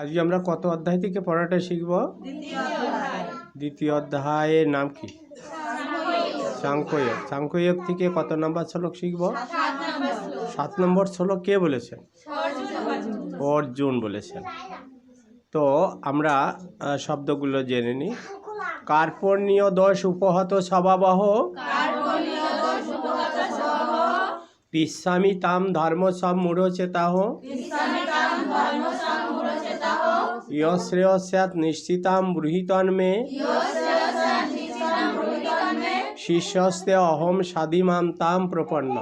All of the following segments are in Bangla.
আজকে আমরা কত অধ্যায় থেকে পড়াটা শিখব? দ্বিতীয় অধ্যায়ের নাম কি? সাংখ্যয়োগ। সাংখ্যয়োগ থেকে কত নম্বর শ্লোক শিখব? সাত নম্বর শ্লোক কে বলেছেন? অর্জুন বলেছেন। তো আমরা শব্দগুলো জেনে নিই কার্পণ্যীয় দোষ উপহত স্বভাবহ। পিস্বামি তাম ধর্ম সব মূঢ়চেতাহ। ইয়শ্রেয় স্যাৎ নিশ্চিতাম বৃহিতন্মে শিষ্যস্তে অহম সাধিমাম তাম প্রপন্ন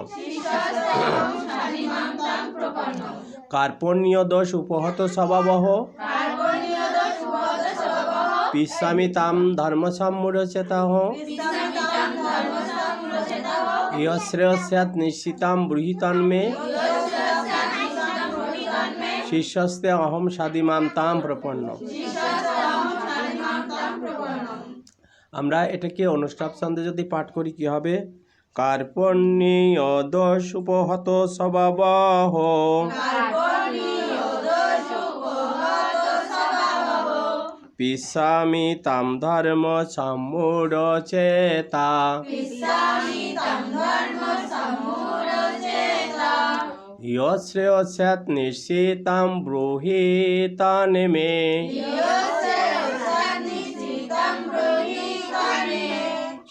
কার্পণ্যীয় দোষ উপহত স্বভাবহ পিস্বামি তাম ধর্ম সম্মূঢ়চেতাহ ইয়শ্রেয় স্যাৎ নিশ্চিতাম বৃহিতন্মে শিষ্যস্তে অহম সাধিমাম তাম প্রপন্ন। আমরা এটাকে অনুষ্টাপ ছন্দে যদি পাঠ করি, কি হবে? কার্পণ্যীয় দোষ উপহত স্বভাবহ। পিসামি তাম ধর্ম সম্মূঢ় চেতা ইয়শ্রেয় স্যাৎ নিশ্চিতাম ব্রূহিতান মে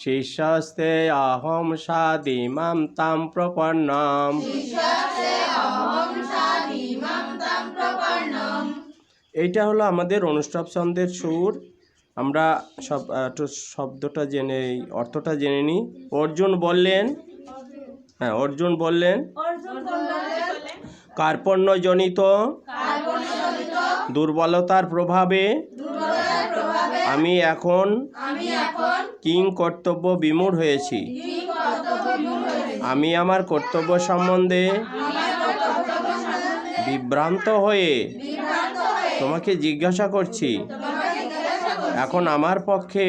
শিষ্যস্তে অহম সাদিমাম তাম প্রপন্নম এইটা হলো আমাদের অনুষ্ঠব ছন্দের সুর। আমরা সব একটু শব্দটা জেনে অর্থটা জেনে নিই। অর্জুন বললেন হ্যাঁ অর্জুন বললেন কার্পণ্যজনিত দুর্বলতার প্রভাবে আমি এখন কিং কর্তব্য বিমূঢ় হয়েছি। আমি আমার কর্তব্য সম্বন্ধে বিভ্রান্ত হয়ে তোমাকে জিজ্ঞাসা করছি। এখন আমার পক্ষে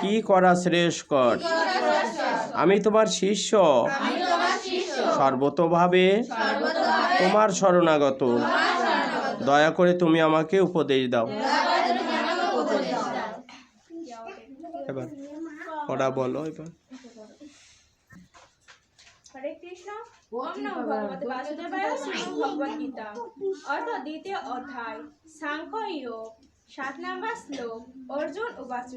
কি করা শ্রেয়স্কর? আমি তোমার শিষ্য। সর্বতভাবে তোমার শরণাগত। দয়া করে তুমি আমাকে উপদেশ দাও। এবার ওরা বলো এবার। হরে কৃষ্ণ। ওম নমো ভগবতে বাসুদেবায় শ্রীমদ্ ভগবদ অর্থ দ্বিতীয় অধ্যায়। সাংখ্য যোগ। সাত নম্বর শ্লোক, অর্জুন উবাচ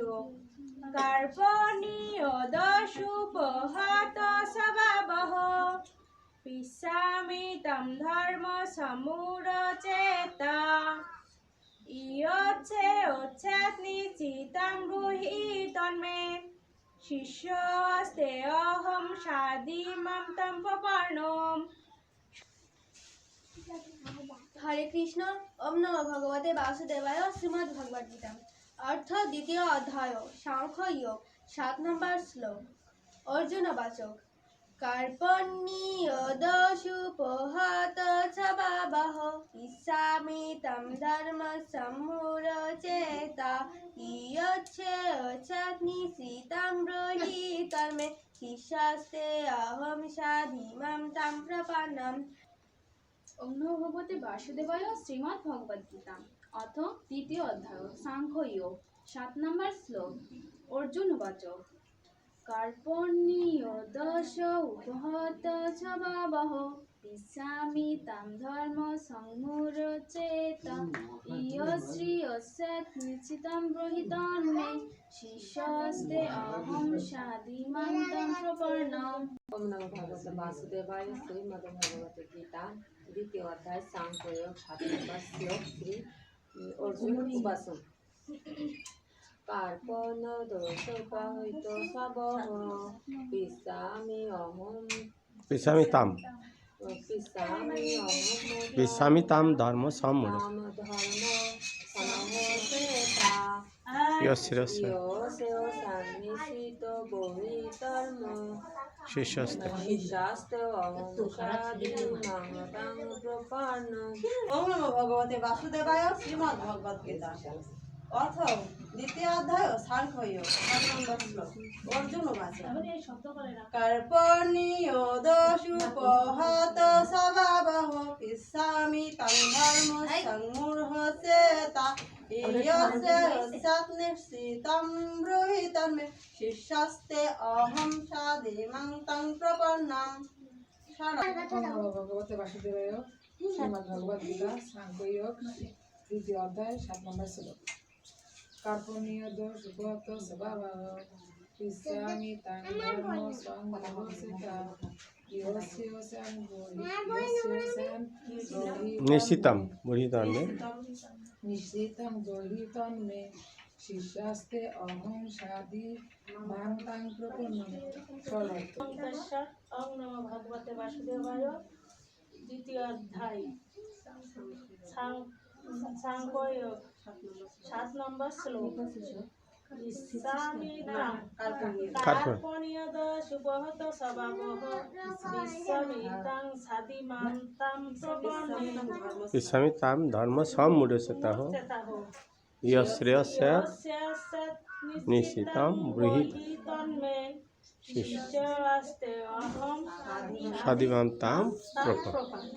কার্পণীয় দশুপহত স্বভাবহ। পিসামি তম ধর্ম সমুরচেতা। ইয়চ্ছে উচ্ছেদ নিশ্চিতং ব্রূহি তন্মে শিষ্যস্তে অহম সাদিমাম তম প্রপর্ণম হরে কৃষ্ণ, ওম নম ভগবতে বাসুদেবায় শ্রীমদ্ ভগবদ গীতা অর্থ, দ্বিতীয় অধ্যায় সাংখ্য যোগ, সাত নম্বর শ্লোক। অর্জুন বাচক কার্পণ্যীয় দশুপহত স্বভাবহ ইচ্ছামি তম ধর্ম সম্মূঢ় চেতা ইয়চ্ছে অচ্ছাগ্নি শ্রীতাম ব্রহি কর্মে শিষ্যাস্তে অহম সাধিমাম তাম প্রপন্নম নমো ভগবতে বাসুদেবায় শ্রীমৎ ভগবদ গীতা। অথ দ্বিতীয় অধ্যায় সাংখ্য যোগ সাত নম্বর শ্লোক, অর্জুন বাচক। কার্পণ্যীয় দশ উপহত স্বভাবহ। পিসামি তাম ধর্ম সংমূঢ় চেত ইয়শ্রী অস্যাৎ নিশ্চিতম ব্রহিতন মে শিষ্যস্তে অহম সাদিমান্তম প্রপর্ণম ওম নমো ভগবতে বাসুদেবায় শ্রীমদ ভগবত গীতা। দ্বিতীয় অধ্যায় সাংখ্যয়োগ সাত নম্বর শ্লোক শ্রী অর্জুন উপাসন কার্পণ দোষ পাহিত সবহ পিসামি অহম পিসামি তাম। পিসামি তাম ধর্ম নমো ভগবতে বাসুদেবায় শ্রীমদ্ ভগবদ গীতা অর্থ দ্বিতীয় অধ্যায় সার্কয় দোষুপহত সবাবহ পিসামি তং ধর্ম সংমূর্হসে তা। শিষ্যস্তে অহম সাদিমং তং শ্রীমদ ভগবদ্গীতা অধ্যায় সাত নম্বর শ্লোক। কার্পণীয় দোষ উপহত স্বভাব ইচ্ছামি তাং ধর্ম স্যান নিশ্চিতম বুড়িতন মে নিশ্চিতম গৃহীতম মে শিষ্যাস্তে অহং সাধি মাং তাং প্রপন্ন। সর্বার্থ ওম নমো ভগবতে বাসুদেবায়। দ্বিতীয় অধ্যায়। সাং- সাংখ্যয়োগ সাত নম্বর শ্লোক। কার্পণ্যদ সুবহত স্বভাবঃ বিশ্বমিতাং সাদিমান্তাম প্রপন্নে ইসামি তাম ধর্ম সমূঢ়সত ইয়শ্রেয়স্য নিশ্চিতম গৃহীত শিষ্যাস্তে অহম প্রপন্ন